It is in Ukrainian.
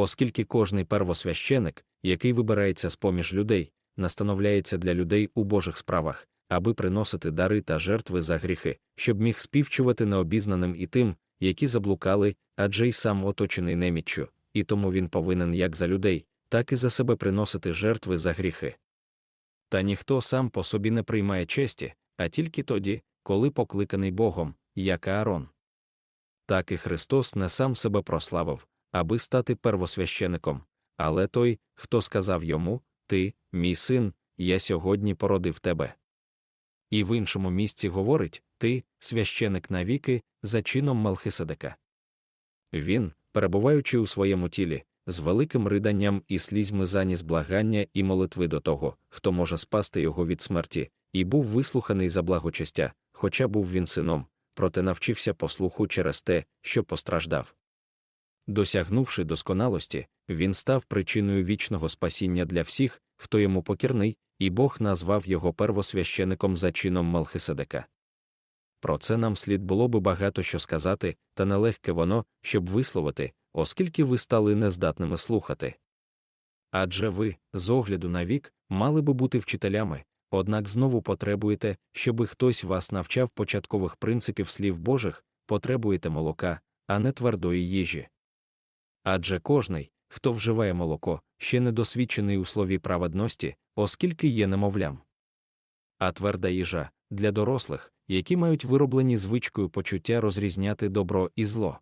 оскільки кожний первосвященик, який вибирається з поміж людей, настановляється для людей у Божих справах, аби приносити дари та жертви за гріхи, щоб міг співчувати необізнаним і тим, які заблукали, адже й сам оточений неміччю, і тому він повинен як за людей, так і за себе приносити жертви за гріхи. Та ніхто сам по собі не приймає честі, а тільки тоді, коли покликаний Богом, як Аарон. Так і Христос не сам себе прославив, аби стати первосвящеником, але той, хто сказав йому Ти, мій син, я сьогодні породив тебе. І в іншому місці говорить Ти, священик навіки, за чином Мелхиседека. Він, перебуваючи у своєму тілі, з великим риданням і слізьми заніс благання і молитви до того, хто може спасти його від смерті, і був вислуханий за благочестя, хоча був він сином, проте навчився послуху через те, що постраждав. Досягнувши досконалості, він став причиною вічного спасіння для всіх, хто йому покірний, і Бог назвав його первосвящеником за чином Мелхиседека. Про це нам слід було би багато що сказати, та нелегке воно, щоб висловити, оскільки ви стали нездатними слухати. Адже ви, з огляду на вік, мали би бути вчителями, однак знову потребуєте, щоби хтось вас навчав початкових принципів слів Божих, потребуєте молока, а не твердої їжі. Адже кожний, хто вживає молоко, ще не досвідчений у слові праведності, оскільки є немовлям. А тверда їжа для дорослих, які мають вироблені звичкою почуття розрізняти добро і зло.